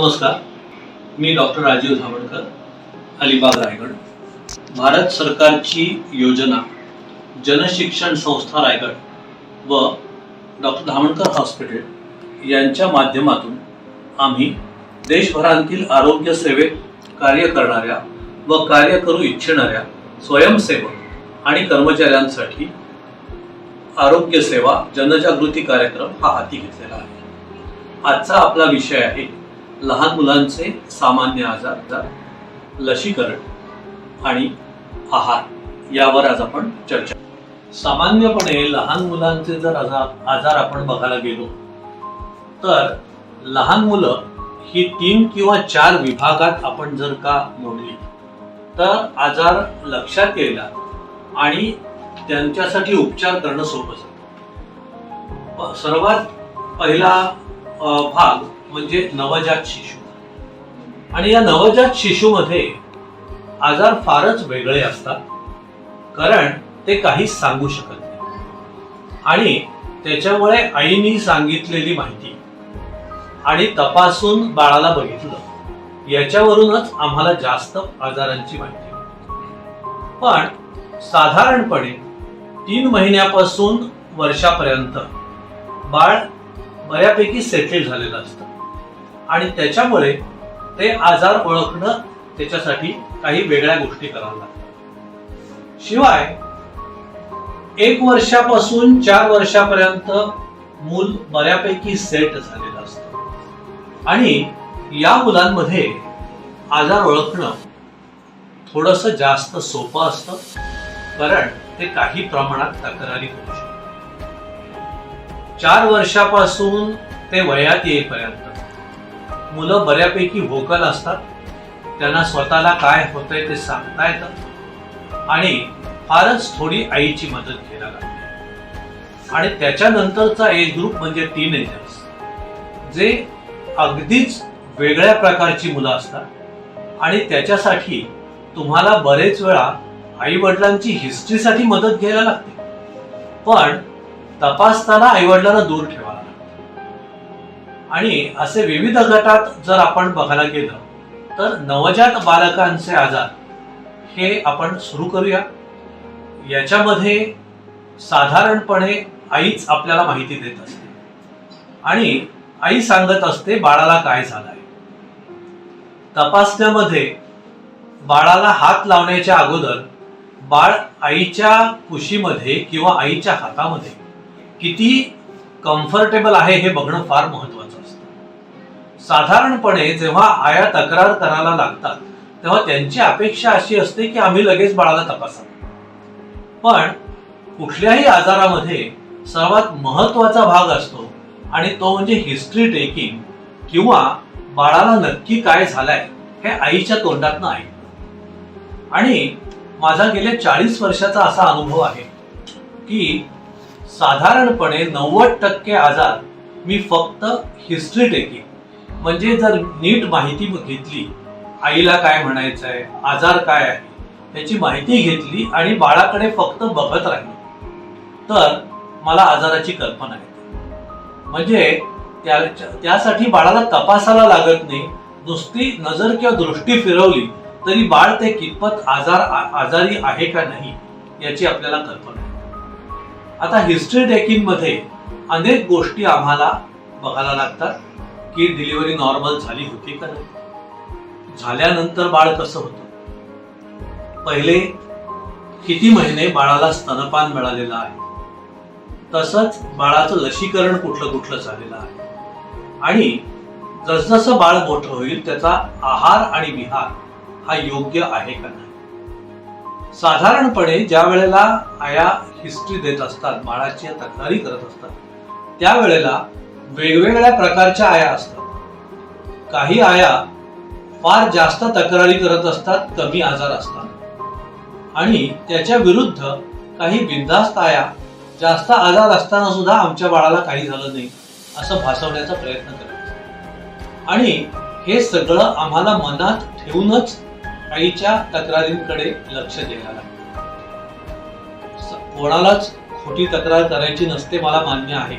नमस्कार मी डॉक्टर राजीव धामणकर अलिबाग रायगड. भारत सरकारची योजना जनशिक्षण संस्था रायगड व डॉक्टर धामणकर हॉस्पिटल यांच्या माध्यमातून आम्ही देशभरातील आरोग्य सेवेत कार्य करणाऱ्या व कार्य करू इच्छिणाऱ्या स्वयंसेवक आणि कर्मचाऱ्यांसाठी आरोग्य सेवा जनजागृती कार्यक्रम हा हाती घेतलेला आहे. आजचा आपला विषय आहे लहान मुलांचे सामान्य आजार लसीकरण आणि आहार यावर आज आपण चर्चा. सामान्यपणे लहान मुलांचे जर आजार आजार आपण बघायला गेलो तर लहान मुलं ही तीन किंवा चार विभागात आपण जर का मोडली तर आजार लक्षात यायला आणि त्यांच्यासाठी उपचार करणं सोपं जातं. सर्वात पहिला भाग म्हणजे नवजात शिशु. आणि या नवजात शिशुमध्ये आजार फारच वेगळे असतात कारण ते काहीच सांगू शकत नाही. आणि त्याच्यामुळे आईनी सांगितलेली माहिती आणि तपासून बाळाला बघितलं याच्यावरूनच आम्हाला जास्त आजारांची माहिती पण साधारणपणे तीन महिन्यापासून वर्षापर्यंत बाळ बऱ्यापैकी सेटल झालेलं असतं. आणि त्याच्यामुळे ते आजार ओळखणं त्याच्यासाठी काही वेगळ्या गोष्टी कराव्या लागतात. शिवाय एक वर्षापासून चार वर्षापर्यंत मूल बऱ्यापैकी सेट झालेलं असतं. आणि या मुलांमध्ये आजार ओळखणं थोडस जास्त सोपं असतं कारण ते काही प्रमाणात तक्रारी करू शकतात. चार वर्षापासून ते वयात येईपर्यंत मुलं बऱ्यापैकी व्होकल असतात. त्यांना स्वतःला काय होतंय ते सांगता येतं. आणि फारच थोडी आईची मदत घ्यायला लागते. आणि त्याच्यानंतरचा एज ग्रुप म्हणजे टीनेजर्स जे अगदीच वेगळ्या प्रकारची मुलं असतात. आणि त्याच्यासाठी तुम्हाला बरेच वेळा आई वडिलांची हिस्ट्रीसाठी मदत घ्यायला लागते. पण तपासताना आई वडिलांना दूर ठेवायला आणि असे विविध गटात जर आपण बघायला गेलं तर नवजात बालकांचे आजार हे आपण सुरू करूया. याच्यामध्ये साधारणपणे आईच आपल्याला माहिती देत असते. आणि आई सांगत असते बाळाला काय झालंय? तपासण्यामध्ये बाळाला हात लावण्याच्या अगोदर बाळ आईच्या कुशीमध्ये किंवा आईच्या हातामध्ये किती कम्फर्टेबल आहे हे बघणं फार महत्वाचं साधारणपणे जेव्हा आया तक्रार करायला लागतात तेव्हा त्यांची अपेक्षा अशी असते की आम्ही लगेच बाळाला तपासा पण कुठल्याही आजारामध्ये सर्वात महत्त्वाचा भाग असतो आणि तो म्हणजे हिस्ट्री टेकिंग किंवा बाळाला नक्की काय झालंय हे आईच्या तोंडातनं ऐकणं. आणि माझा गेल्या चाळीस वर्षाचा असा अनुभव आहे की साधारणपणे नव्वद टक्के आजार मी फक्त हिस्ट्री टेकिंग म्हणजे जर नीट माहिती घेतली आईला काय म्हणायचं आहे आजार काय आहे याची माहिती घेतली आणि बाळाकडे फक्त बघत राहिली तर मला आजाराची कल्पना येते. म्हणजे त्या त्यासाठी बाळाला तपासायला लागत नाही नुसती नजर किंवा दृष्टी फिरवली तरी बाळ ते कितपत आजार आजारी आहे का नाही याची आपल्याला कल्पना आहे आता हिस्ट्री डेकिंगमध्ये अनेक गोष्टी आम्हाला बघायला लागतात. की डिलिव्हरी नॉर्मल झाली होती का नाही? झाल्यानंतर बाळ कसं होतं? पहिले किती महिने बाळाला स्तनपान मिळालेलं आहे? तसंच बाळाचं लसीकरण कुठलं कुठलं झालेलं आहे? आणि जसजसं बाळ मोठं होईल त्याचा आहार आणि विहार हा योग्य आहे का नाही? साधारणपणे ज्या वेळेला आया हिस्ट्री देत असतात बाळाची तक्रारी करत असतात त्यावेळेला वेगवेगळ्या प्रकारच्या आया असतात. काही आया फार जास्त तक्रारी करत असतात कमी आजार असतात. आणि त्याच्या विरुद्ध काही बिंदास्त आया जास्त आजार असताना सुद्धा आमच्या बाळाला काही झालं नाही असं भासवण्याचा प्रयत्न करत आणि हे सगळं आम्हाला मनात ठेवूनच आईच्या तक्रारींकडे लक्ष द्यायला लागतं. कोणालाच खोटी तक्रार करायची नसते मला मान्य आहे.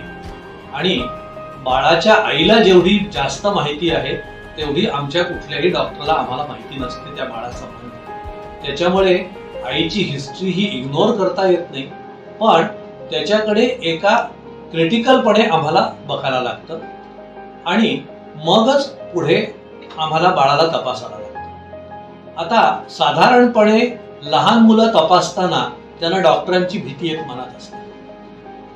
आणि बाळाच्या आईला जेवढी जास्त माहिती आहे तेवढी आमच्या कुठल्याही डॉक्टरला आम्हाला माहिती नसते त्या बाळाचा त्याच्यामुळे आईची हिस्ट्री ही इग्नोर करता येत नाही पण त्याच्याकडे एका क्रिटिकलपणे आम्हाला बघायला लागतं आणि मगच पुढे आम्हाला बाळाला तपासायला लागतं. आता साधारणपणे लहान मुलं तपासताना त्यांना डॉक्टरांची भीती एक मनात असते.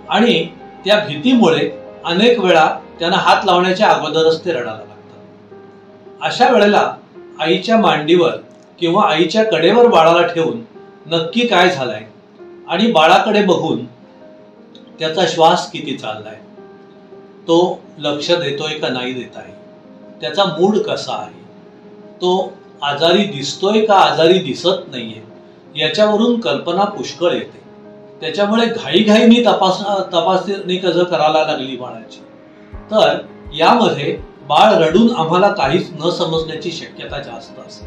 आणि त्या भीतीमुळे अनेक वेळा त्यांना हात लावण्याच्या अगोदरच ते रडायला लागतात. अशा वेळेला आईच्या मांडीवर किंवा आईच्या कडेवर बाळाला ठेवून नक्की काय झालंय आणि बाळाकडे बघून त्याचा श्वास किती चाललाय तो लक्ष देतोय का नाही देत आहे त्याचा मूड कसा आहे तो आजारी दिसतोय का आजारी दिसत नाहीये याच्यावरून कल्पना पुष्कळ येते. त्याच्यामुळे घाईघाईनी तपास तपासणी कसं करायला लागली बाळाची? तर यामध्ये बाळ रडून आम्हाला काहीच न समजण्याची शक्यता जास्त असते.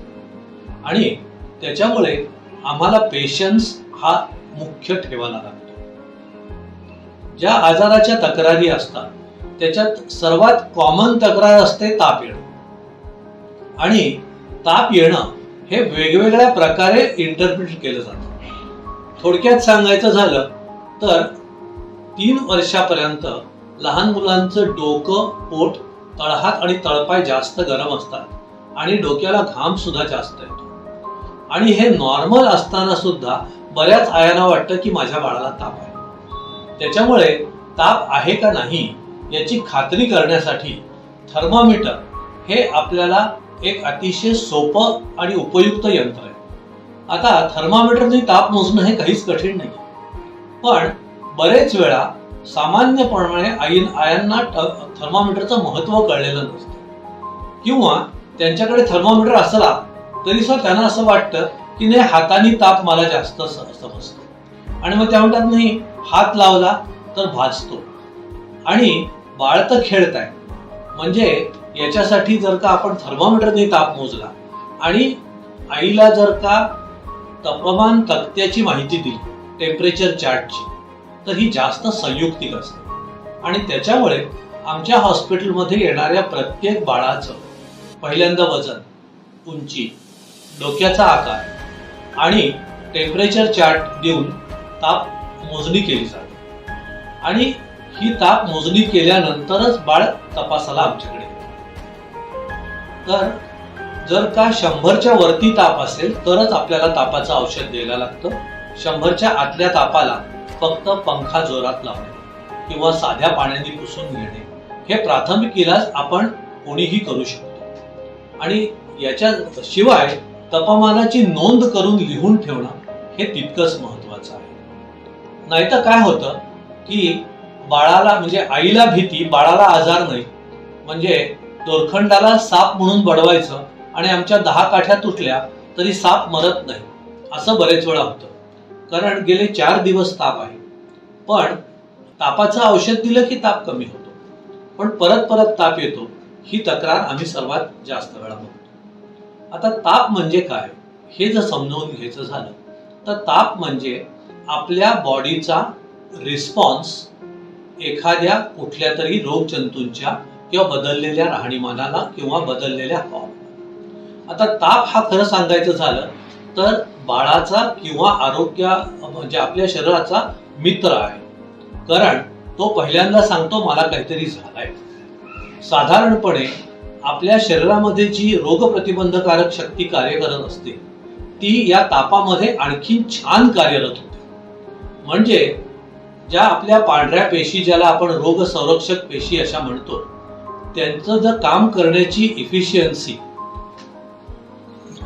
आणि त्याच्यामुळे आम्हाला पेशन्स हा मुख्य ठेवायला लागतो. ज्या आजाराच्या तक्रारी असतात त्याच्यात सर्वात कॉमन तक्रार असते ताप येणं. आणि ताप येणं हे वेगवेगळ्या प्रकारे इंटरप्रिट केलं जातं. थोडक्यात सांगायचं झालं तर तीन वर्षापर्यंत लहान मुलांचं डोकं पोट तळहात आणि तळपाय जास्त गरम असतात आणि डोक्याला घाम सुद्धा जास्त येतो. आणि हे नॉर्मल असताना सुद्धा बऱ्याच आयांना वाटतं की माझ्या बाळाला ताप आहे. त्याच्यामुळे ताप आहे का नाही याची खात्री करण्यासाठी थर्मामीटर हे आपल्याला एक अतिशय सोपं आणि उपयुक्त यंत्र आहे. आता थर्मामीटरने ताप मोजणं हे काहीच कठीण नाही. पण बरेच वेळा सामान्यपणे आईन आयांना थर्मामीटरचं महत्त्व कळलेलं नसतं. किंवा त्यांच्याकडे थर्मामीटर असला तरी सुद्धा त्यांना असं वाटतं की नाही हाताने ताप मला जास्त समजतो. आणि मग त्या म्हणतात नाही हात लावला तर भाजतो. आणि बाळ तर खेळत आहे. म्हणजे याच्यासाठी जर का आपण थर्मामीटरने ताप मोजला आणि आईला जर का तापमान तक्त्याची माहिती दिली टेम्परेचर चार्टची तर ही जास्त संयुक्तिक असते. आणि त्याच्यामुळे आमच्या हॉस्पिटलमध्ये येणाऱ्या प्रत्येक बाळाचं पहिल्यांदा वजन उंची डोक्याचा आकार आणि टेम्परेचर चार्ट देऊन ताप मोजणी केली जाते. आणि ही ताप मोजणी केल्यानंतरच बाळ तपासाला आमच्याकडे तर जर का शंभरच्या वरती ताप असेल तरच आपल्याला तापाचं औषध द्यायला लागतं. शंभरच्या आतल्या तापाला फक्त पंखा जोरात लावणे किंवा साध्या पाण्याने पुसून घेणे. हे प्राथमिक इलाज आपण कोणीही करू शकतो. आणि याच्या शिवाय तापमानाची नोंद करून लिहून ठेवणं हे तितकंच महत्वाचं आहे. नाहीतर काय होतं की बाळाला म्हणजे आईला भीती बाळाला आजार नाही. म्हणजे दोरखंडाला साप म्हणून बडवायचं आणि आमच्या दहा काठ्या तुटल्या तरी साप मरत नाही असं बरेच वेळा होतं. कारण गेले चार दिवस ताप आहे. पण तापाचं औषध दिलं की ताप कमी होतो. पण परत परत ताप येतो ही तक्रार आम्ही सर्वात जास्त वेळा बघतो. आता ताप म्हणजे काय हे जर समजावून घ्यायचं झालं तर ताप म्हणजे आपल्या बॉडीचा रिस्पॉन्स एखाद्या कुठल्या तरी रोगजंतूंच्या किंवा बदललेल्या राहणीमानाला किंवा बदललेल्या हवामानाला आता ताप हा खरं सांगायचं झालं तर बाळाचा किंवा आरोग्या म्हणजे आपल्या शरीराचा मित्र आहे. कारण तो पहिल्यांदा सांगतो मला काहीतरी झालाय. साधारणपणे आपल्या शरीरामध्ये जी रोगप्रतिबंधकारक शक्ती कार्य करत असते ती या तापामध्ये आणखीन छान कार्यरत होते. म्हणजे ज्या आपल्या पांढऱ्या पेशी ज्याला आपण रोग संरक्षक पेशी अशा म्हणतो त्यांचं जर काम करण्याची इफिशियन्सी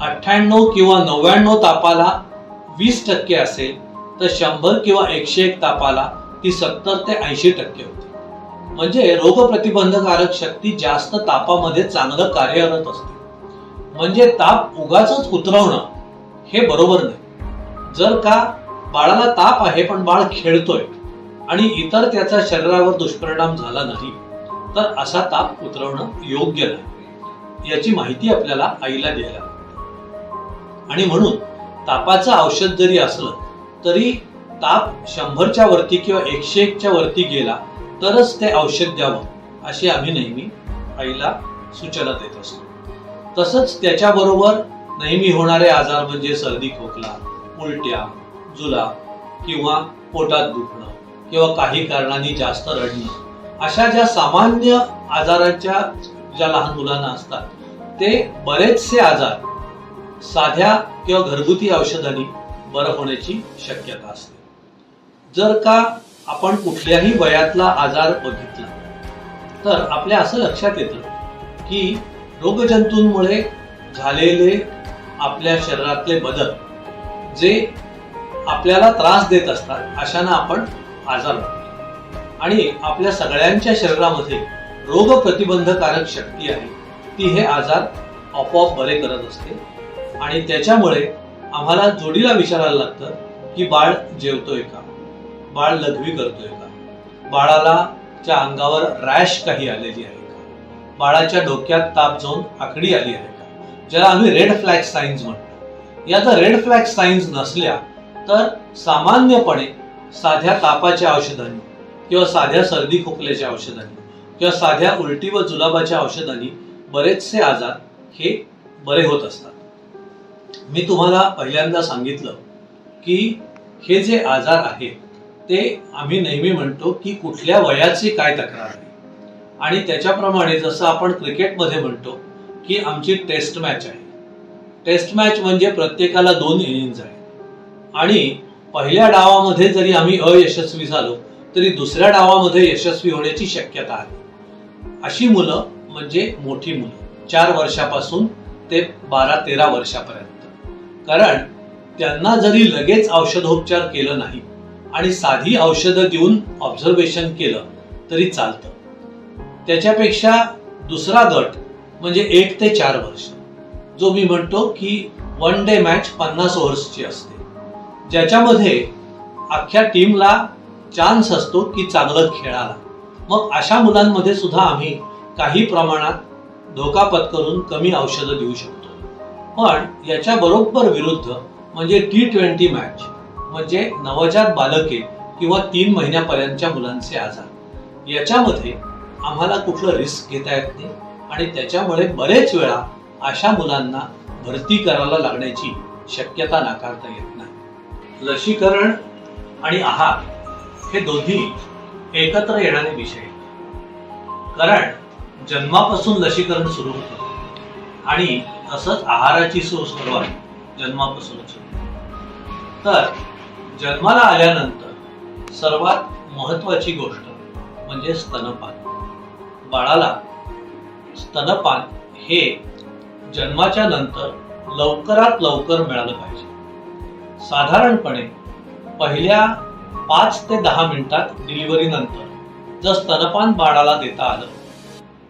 अठ्ठ्याण्णव किंवा नव्याण्णव तापाला वीस टक्के असेल तर शंभर किंवा एकशे एक तापाला ती सत्तर ते ऐंशी टक्के होते. म्हणजे रोगप्रतिबंधकारक शक्ती जास्त तापामध्ये चांगलं कार्यरत असते. म्हणजे ताप उगाच उतरवणं हे बरोबर नाही. जर का बाळाला ताप आहे पण बाळ खेळतोय आणि इतर त्याचा शरीरावर दुष्परिणाम झाला नाही तर असा ताप उतरवणं योग्य नाही. याची माहिती आपल्याला आईला द्यायला हवी. आणि म्हणून तापाचं औषध जरी असलं तरी ताप शंभरच्या वरती किंवा एकशे एकच्या वरती गेला तरच ते औषध द्यावं अशी आम्ही नेहमी आईला सूचना देत असतो. तसंच त्याच्याबरोबर नेहमी होणारे आजार म्हणजे सर्दी खोकला उलट्या जुलाब किंवा पोटात दुखणं किंवा काही कारणाने जास्त रडणं अशा ज्या सामान्य आजाराच्या ज्या लहान मुलांना असतात ते बरेचसे आजार साध्या किंवा घरगुती औषधांनी बरं होण्याची शक्यता असते. जर का आपण कुठल्याही वयातला आजार बघितला तर आपल्या असं लक्षात येतं की रोगजंतूंमुळे झालेले आपल्या शरीरातले बदल जे आपल्याला त्रास देत असतात अशांना आपण आजार होतो आणि आपल्या सगळ्यांच्या शरीरामध्ये रोग प्रतिबंधकारक शक्ती आहे ती हे आजार आपोआप बरे करत असते. आणि त्याच्यामुळे आम्हाला जोडीला विचारायला लागतं की बाळ जेवतोय का? बाळ लघवी करतोय का? बाळाला च्या अंगावर रॅश काही आलेली आहे का? बाळाच्या डोक्यात ताप जाऊन आकडी आली आहे का? ज्याला आम्ही रेड फ्लॅग साईन्स म्हणतो. या जर रेड फ्लॅग साईन्स नसल्या तर सामान्यपणे साध्या तापाच्या औषधांनी किंवा साध्या सर्दी खोकल्याच्या औषधांनी किंवा साध्या उलटी व जुलाबाच्या औषधांनी बरेचसे आजार हे बरे होत असतात. मी तुम्हाला पहिल्यांदा सांगितलं की हे जे आजार आहेत ते आम्ही नेहमी म्हणतो की कुठल्या वयाची काय तक्रार आहे. आणि त्याच्याप्रमाणे जसं आपण क्रिकेटमध्ये म्हणतो की आमची टेस्ट मॅच आहे. टेस्ट मॅच म्हणजे प्रत्येकाला दोन इनिंग्ज आहे आणि पहिल्या डावामध्ये जरी आम्ही अयशस्वी झालो तरी दुसऱ्या डावामध्ये यशस्वी होण्याची शक्यता आहे. अशी मुलं म्हणजे मोठी मुलं. चार वर्षापासून ते बारा तेरा वर्षापर्यंत. कारण त्यांना जरी लगेच औषधोपचार केलं नाही आणि साधी औषधं देऊन ऑब्झर्वेशन केलं तरी चालतं. त्याच्यापेक्षा दुसरा गट म्हणजे एक ते चार वर्ष जो मी म्हणतो की वन डे मॅच पन्नास ओव्हर्सची असते. ज्याच्यामध्ये अख्ख्या टीमला चान्स असतो की चांगलं खेळायला. मग अशा मुलांमध्ये सुद्धा आम्ही काही प्रमाणात धोका पत्करून कमी औषधं देऊ शकतो. पण याच्या बरोबर विरुद्ध म्हणजे टी ट्वेंटी मॅच म्हणजे नवजात बालके किंवा तीन महिन्यापर्यंतच्या मुलांचे आजार. याच्यामध्ये आम्हाला कुठलं रिस्क घेता येत नाही आणि त्याच्यामुळे बरेच वेळा अशा मुलांना भरती करायला लागण्याची शक्यता नाकारता येत नाही. लसीकरण आणि आहार हे दोन्ही एकत्र येणारे विषय. कारण जन्मापासून लसीकरण सुरू होतं आणि तसंच आहाराची सु- सुरुवात जन्मापासूनच तर जन्माला आल्यानंतर सर्वात महत्वाची गोष्ट म्हणजे स्तनपान. बाळाला स्तनपान हे जन्माच्या नंतर लवकरात लवकर मिळालं पाहिजे. साधारणपणे पहिल्या पाच ते दहा मिनिटात डिलिव्हरी नंतर जर स्तनपान बाळाला देता आलं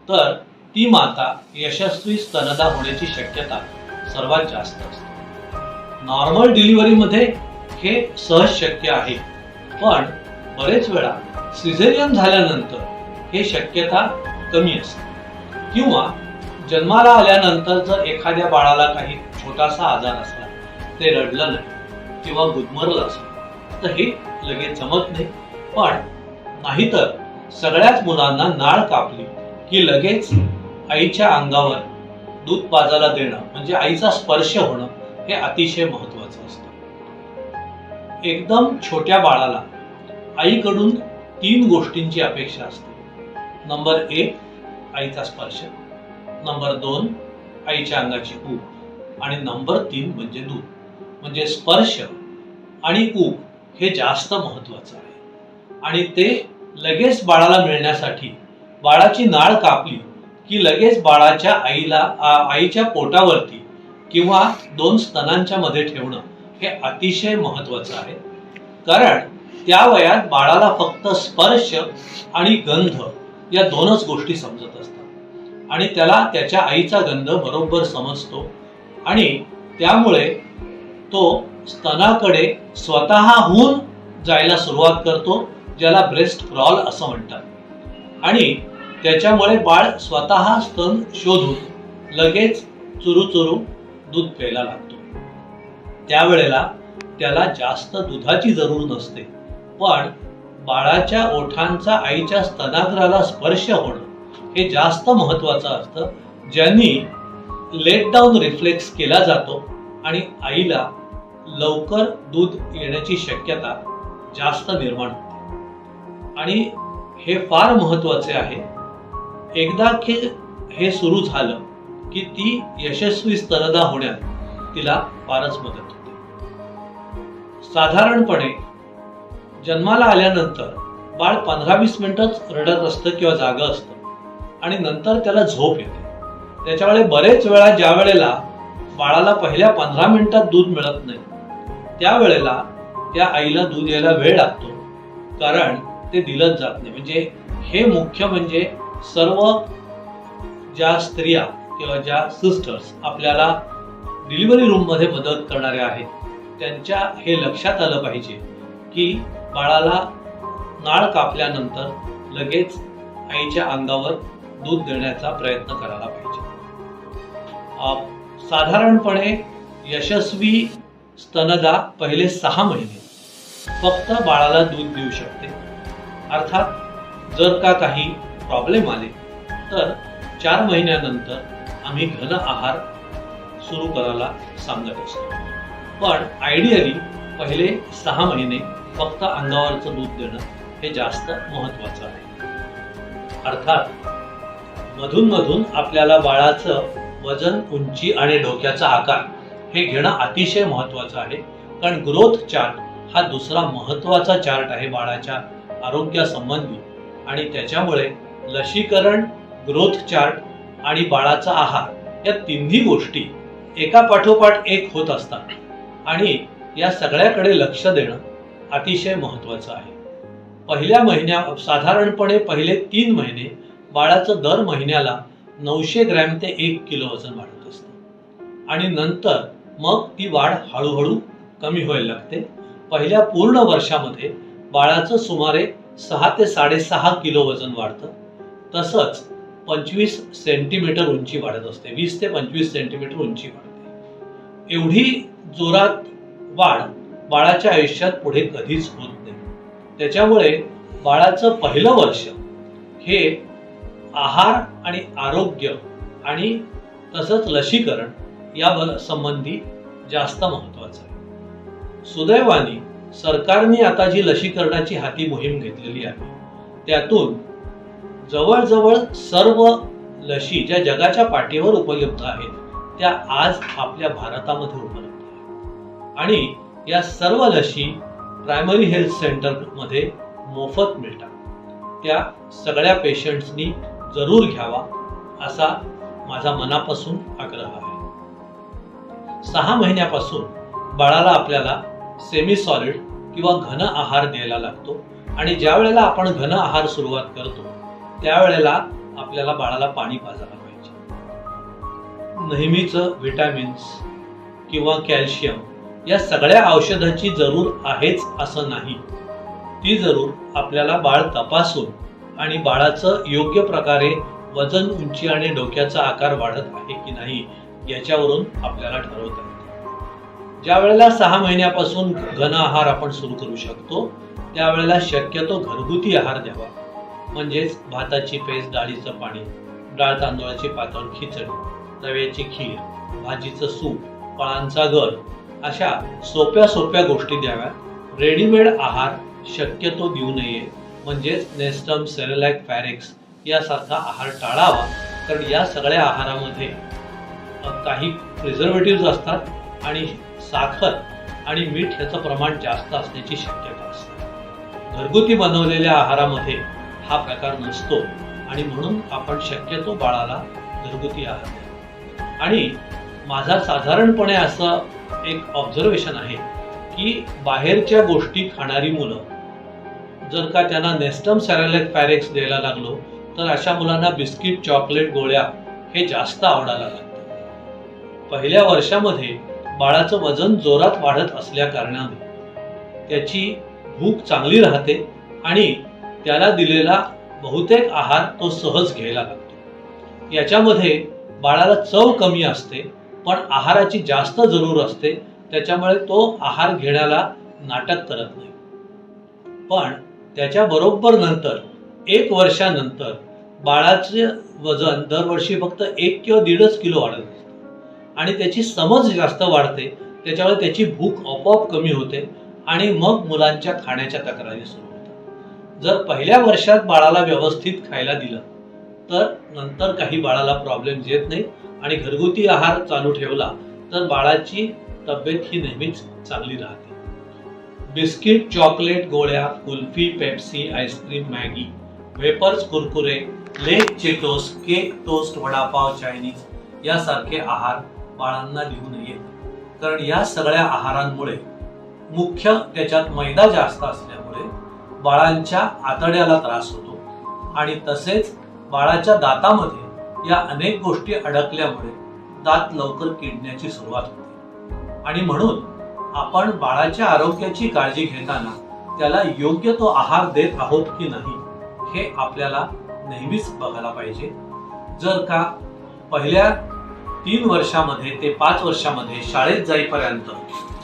तर ती माता यशस्वी स्तनदा होण्याची शक्यता सर्वात जास्त असते. नॉर्मल डिलिव्हरीमध्ये हे सहज शक्य आहे. पण बरेच वेळा सिझेरियन झाल्यानंतर हे शक्यता कमी असते. किंवा जन्माला आल्यानंतर जर एखाद्या बाळाला काही छोटासा आजार असला ते रडलं नाही किंवा गुदमरलं असलं तर हे लगेच जमत नाही. पण नाहीतर सगळ्याच मुलांना नाळ कापली की लगेच आईच्या अंगावर दूध पाजायला देणं म्हणजे आईचा स्पर्श होणं हे अतिशय महत्वाचं असतं. एकदम छोट्या बाळाला आईकडून तीन गोष्टींची अपेक्षा असते. नंबर एक आईचा स्पर्श. नंबर दोन आईच्या अंगाची ऊब. आणि नंबर तीन म्हणजे दूध. म्हणजे स्पर्श आणि ऊब हे जास्त महत्वाचं आहे. आणि ते लगेच बाळाला मिळण्यासाठी बाळाची नाळ कापली की लगेच बाळाच्या आईला आईच्या पोटावरती किंवा दोन स्तनांच्या मध्ये ठेवणं हे अतिशय महत्वाचं आहे. कारण त्या वयात बाळाला फक्त स्पर्श आणि गंध या दोनच गोष्टी समजत असतात. आणि त्याला त्याच्या आईचा गंध बरोबर समजतो आणि त्यामुळे तो स्तनाकडे स्वतःहून जायला सुरुवात करतो ज्याला ब्रेस्ट क्रॉल असं म्हणतात. आणि त्याच्यामुळे बाळ स्वतः स्तन शोधून लगेच चुरू चुरू दूध प्यायला लागतो. त्यावेळेला त्याला जास्त दुधाची जरूर नसते पण बाळाच्या ओठांचा आईच्या स्तनाग्राला स्पर्श होणं हे जास्त महत्वाचं असतं ज्यांनी लेट डाऊन रिफ्लेक्स केला जातो आणि आईला लवकर दूध येण्याची शक्यता जास्त निर्माण होते. आणि हे फार महत्त्वाचे आहे एकदा की हे सुरू झालं की ती यशस्वी स्तनदा होण्यात तिला फारच मदत होते. साधारणपणे जन्माला आल्यानंतर बाळ पंधरा वीस मिनिटच रडत असतं किंवा जागं असतं आणि नंतर त्याला झोप येते. त्याच्यामुळे बरेच वेळा ज्या वेळेला बाळाला पहिल्या पंधरा मिनिटात दूध मिळत नाही त्यावेळेला त्या आईला दूध यायला वेळ लागतो कारण ते दिलंच जात नाही. म्हणजे हे मुख्य म्हणजे सर्व ज्या स्त्रिया किंवा ज्या सिस्टर्स आपल्याला डिलिव्हरी रूममध्ये मदत करणाऱ्या आहेत त्यांच्या हे लक्षात आलं पाहिजे की बाळाला नाळ कापल्यानंतर लगेच आईच्या अंगावर दूध देण्याचा प्रयत्न करायला पाहिजे. साधारणपणे यशस्वी स्तनदा पहिले सहा महिने फक्त बाळाला दूध देऊ शकते. अर्थात जर का काही प्रॉब्लेम आले. तर चार महिन्यानंतर आम्ही घन आहार सुरू करायला सांगत असतो. पण आयडियली पहिले सहा महिने फक्त अंगावरचं दूध देणं हे जास्त महत्वाचं आहे. अर्थात मधून मधून आपल्याला बाळाचं वजन उंची आणि डोक्याचा आकार हे घेणं अतिशय महत्वाचं आहे. कारण ग्रोथ चार्ट हा दुसरा महत्त्वाचा चार्ट आहे बाळाच्या आरोग्यासंबंधी. आणि त्याच्यामुळे लसीकरण ग्रोथ चार्ट आणि बाळाचा आहार या तिन्ही गोष्टी एका पाठोपाठ एक होत असतात. आणि या सगळ्याकडे लक्ष देणं अतिशय महत्वाचं आहे. पहिल्या महिन्या साधारणपणे पहिले तीन महिने बाळाचं दर महिन्याला नऊशे ग्रॅम ते एक किलो वजन वाढत असतं. आणि नंतर मग ती वाढ हळूहळू कमी व्हायला लागते. पहिल्या पूर्ण वर्षामध्ये बाळाचं सुमारे सहा ते साडेसहा किलो वजन वाढतं. तसंच पंचवीस सेंटीमीटर उंची वाढत असते. वीस ते पंचवीस सेंटीमीटर उंची वाढते. एवढी जोरात वाढ बाळाच्या आयुष्यात पुढे कधीच होत नाही. त्याच्यामुळे बाळाचं पहिलं वर्ष हे आहार आणि आरोग्य आणि तसंच लसीकरण या ब- संबंधी जास्त महत्वाचं आहे. सुदैवाने सरकारने आता जी लसीकरणाची हाती मोहीम घेतलेली आहे त्यातून जवळजवळ सर्व लशी ज्या जगाच्या पाठीवर उपलब्ध आहेत त्या आज आपल्या भारतामध्ये उपलब्ध आहेत. आणि या सर्व लशी प्रायमरी हेल्थ सेंटरमध्ये मोफत मिळतात. त्या सगळ्या पेशंट्सनी जरूर घ्यावा असा माझा मनापासून आग्रह आहे. सहा महिन्यापासून बाळाला आपल्याला सेमी सॉलिड किंवा घन आहार द्यायला लागतो आणि ज्या वेळेला आपण घन आहार सुरुवात करतो त्यावेळेला आपल्याला बाळाला पाणी पाजायला पाहिजे. नेहमीच व्हिटॅमिन्स किंवा कॅल्शियम या सगळ्या औषधाची जरूर आहेच असं नाही. ती जरूर आपल्याला बाळ तपासून आणि बाळाचं योग्य प्रकारे वजन उंची आणि डोक्याचा आकार वाढत आहे की नाही याच्यावरून आपल्याला ठरवता येते. ज्या वेळेला सहा महिन्यापासून घन आहार आपण सुरू करू शकतो त्यावेळेला शक्यतो घरगुती आहार द्यावा. म्हणजेच भाताची पेस्ट डाळीचं पाणी डाळ तांदळाची पातळ खिचडी रव्याची खीर भाजीचं सूप फळांचा गर अशा सोप्या सोप्या गोष्टी द्याव्या रेडीमेड आहार शक्यतो देऊ नये. म्हणजेच नेस्टम सेरेलॅक फॅरेक्स यासारखा आहार टाळावा. कारण या सगळ्या आहारामध्ये काही प्रिझर्वेटिव्ह असतात आणि साखर आणि मीठ ह्याचं प्रमाण जास्त असण्याची शक्यता असते. घरगुती बनवलेल्या आहारामध्ये हा प्रकार नसतो. आणि म्हणून आपण शक्यतो बाळाला घरगुती आहार आणि माझा साधारणपणे असं एक ऑब्झर्वेशन आहे की बाहेरच्या गोष्टी खाणारी मुलं जर का त्यांना नेस्टम सॅरेलेक पॅरेक्स द्यायला लागलो तर अशा मुलांना बिस्किट चॉकलेट गोळ्या हे जास्त आवडायला लागतं. पहिल्या वर्षामध्ये बाळाचं वजन जोरात वाढत असल्या कारणाने त्याची भूक चांगली राहते आणि त्याला दिलेला बहुतेक आहार तो सहज घ्यायला लागतो. याच्यामध्ये बाळाला चव कमी असते पण आहाराची जास्त जरूर असते त्याच्यामुळे तो आहार घेण्याला नाटक करत नाही. पण त्याच्या बरोबर नंतर एक वर्षानंतर बाळाचे वजन दरवर्षी फक्त एक किंवा दीडच किलो वाढत असतं. आणि त्याची समज जास्त वाढते त्याच्यामुळे त्याची भूक आपोआप कमी होते आणि मग मुलांच्या खाण्याच्या तक्रारी सुरू जर पहिल्या वर्षात बाळाला व्यवस्थित खायला दिलं तर नंतर काही बाळाला प्रॉब्लेम येत नाही आणि घरगुती आहार चालू ठेवला तर बाळाची तब्येत ही नेहमीच चांगली राहते. बिस्किट चॉकलेट गोळ्या kulfi Pepsi ice cream Maggi wafers Kurkure leg Cheetos cake toast vada pav Chinese यासारखे आहार बाळांना देऊ नये कारण या सगळ्या आहारांमुळे मुख्य त्याच्यात मैदा जास्त असल्यामुळे बाळांच्या आतड्याला त्रास होतो. आणि तसेच बाळाच्या दातामध्ये या अनेक गोष्टी अडकल्यामुळे दात लवकर किडण्याची सुरुवात होते. आणि म्हणून आपण बाळाच्या आरोग्याची काळजी घेताना त्याला योग्य तो आहार देत आहोत की नाही हे आपल्याला नेहमीच बघायला पाहिजे. जर का पहिल्या तीन वर्षामध्ये ते पाच वर्षामध्ये शाळेत जाईपर्यंत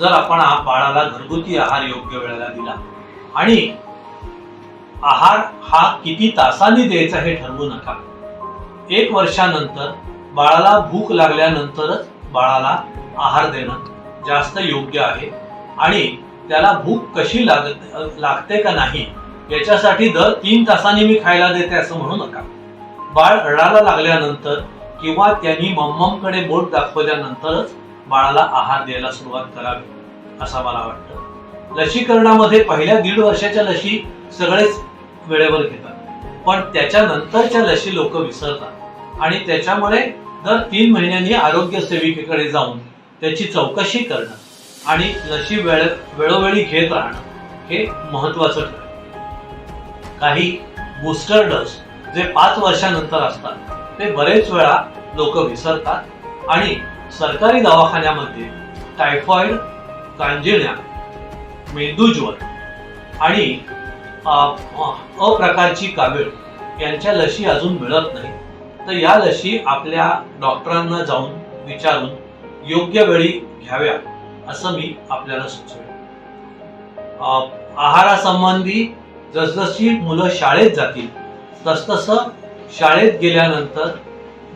जर आपण बाळाला घरगुती आहार योग्य वेळेला दिला आणि आहार हा किती तासांनी द्यायचा हे ठरवू नका. एक वर्षानंतर बाळाला भूक लागल्यानंतरच बाळाला आहार देणं जास्त योग्य आहे आणि त्याला भूक कशी लाग लागते का नाही याच्यासाठी दर तीन तासांनी मी खायला देते असं म्हणू नका. बाळ रडायला लागल्यानंतर किंवा त्यांनी मम्ममकडे बोट दाखवल्यानंतरच बाळाला आहार द्यायला सुरुवात करावी असं मला वाटतं. लसीकरणामध्ये पहिल्या दीड वर्षाच्या लशी सगळेच वेळेवर घेतात. पण त्याच्यानंतरच्या लशी लोक विसरतात. आणि त्याच्यामुळे दर तीन महिन्यांनी आरोग्य सेविकेकडे जाऊन त्याची चौकशी करणं आणि लशी वेळ वेळोवेळी घेत राहणं हे महत्वाचं ठरेल काही बूस्टर डोस जे पाच वर्षानंतर असतात ते बरेच वेळा लोक विसरतात आणि सरकारी दवाखान्यामध्ये टायफॉइड कांजिण्या मेंदूज्वर आणि अ, प्रकारची कावीळ यांच्या लशी अजून मिळत नाही. तर या लशी आपल्या डॉक्टरांना जाऊन विचारून योग्य वेळी घ्याव्या असं मी आपल्याला सुचवेन. आहारासंबंधी जसजशी मुलं शाळेत जातील तसतसं शाळेत गेल्यानंतर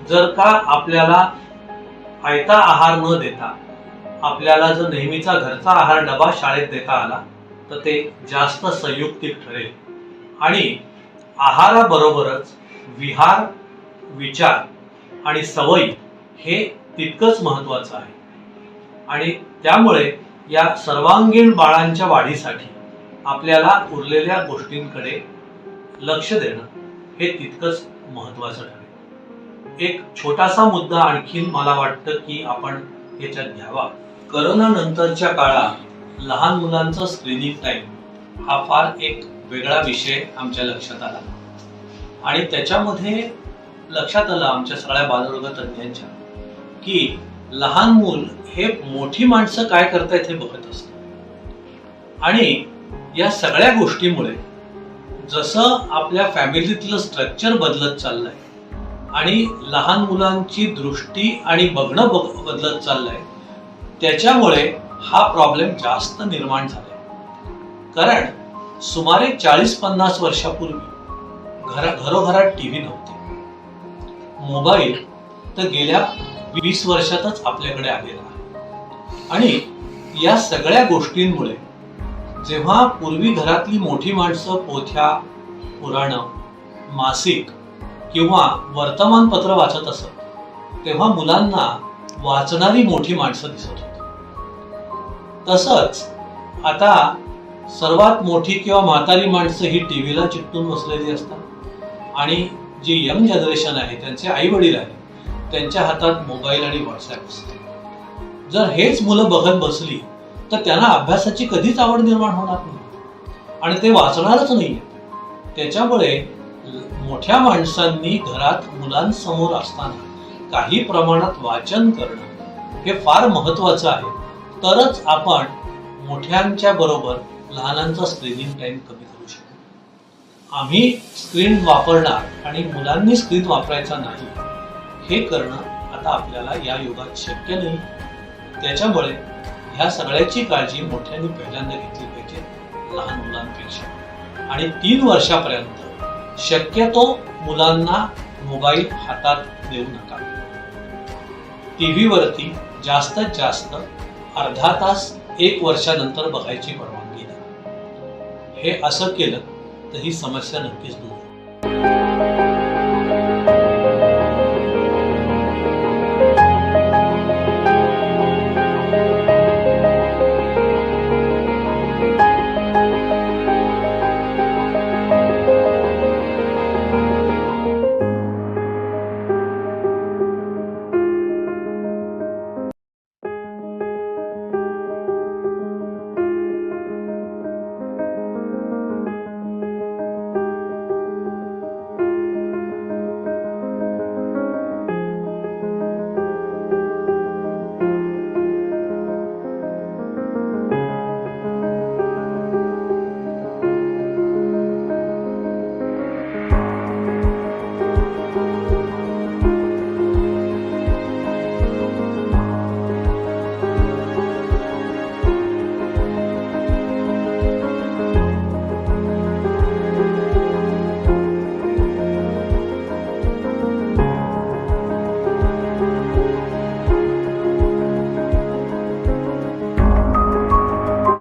जर का आपल्याला आयता आहार न देता आपल्याला जर नेहमीचा घरचा आहार डबा शाळेत देता आला तर ते जास्त संयुक्तिक ठरेल. आणि आहाराबरोबरच विहार विचार आणि सवयी हे तितकंच महत्वाचं आहे. आणि त्यामुळे या सर्वांगीण बाळांच्या वाढीसाठी आपल्याला उरलेल्या गोष्टींकडे लक्ष देणं हे तितकंच महत्वाचं ठरेल. एक छोटासा मुद्दा आणखीन मला वाटतं की आपण याच्यात घ्यावा. करोनानंतरच्या काळात लहान मुलांचा स्क्रीनिंग टाईम हा फार एक वेगळा विषय आमच्या लक्षात आला. आणि त्याच्यामध्ये लक्षात आलं आमच्या सगळ्या बालरोग तज्ज्ञांच्या की लहान मूल हे मोठी माणसं काय करतायत हे बघत असत. आणि या सगळ्या गोष्टीमुळे जसं आपल्या फॅमिलीतलं स्ट्रक्चर बदलत चाललंय आणि लहान मुलांची दृष्टी आणि बघणं बदलत चाललंय त्याच्यामुळे हा प्रॉब्लेम जास्त निर्माण झाला कारण सुमारे चाळीस पन्नास वर्षापूर्वी घरा घरोघरात टीव्ही नव्हते. मोबाईल तर गेल्या वीस वर्षातच आपल्याकडे आलेला आहे. आणि या सगळ्या गोष्टींमुळे जेव्हा पूर्वी घरातली मोठी माणसं पोथ्या पुराणं मासिक किंवा वर्तमानपत्र वाचत असत तेव्हा मुलांना वाचणारी मोठी माणसं दिसत होती. तसंच आता सर्वात मोठी किंवा म्हातारी माणसं ही टीव्हीला चिकटून बसलेली असतात. आणि जी यंग जनरेशन आहे त्यांचे आई वडील आहेत त्यांच्या हातात मोबाईल आणि व्हॉट्सॲप असते जर हेच मुलं बघत बसली तर त्यांना अभ्यासाची कधीच आवड निर्माण होणार नाही. आणि ते वाचणारच नाही त्याच्यामुळे मोठ्या माणसांनी घरात मुलांसमोर असताना काही प्रमाणात वाचन करणं हे फार महत्वाचं आहे. तरच आपण मोठ्यांच्या बरोबर लहानांचा स्क्रीनिंग टाइम कमी करू शकतो आम्ही स्क्रीन वापरणार आणि मुलांनी स्क्रीन वापरायचा नाही हे करणं आता आपल्याला या युगात शक्य नाही. त्याच्यामुळे ह्या सगळ्याची काळजी मोठ्यांनी पहिल्यांदा घेतली पाहिजे लहान मुलांपेक्षा. आणि तीन वर्षापर्यंत शक्यतो मुलांना मोबाईल हातात देऊ नका. टीव्हीवरती जास्तीत जास्त अर्धा तास एक वर्षानंतर बघायची परवानगी द्या. हे असं केलं तर ही समस्या नक्कीच दूर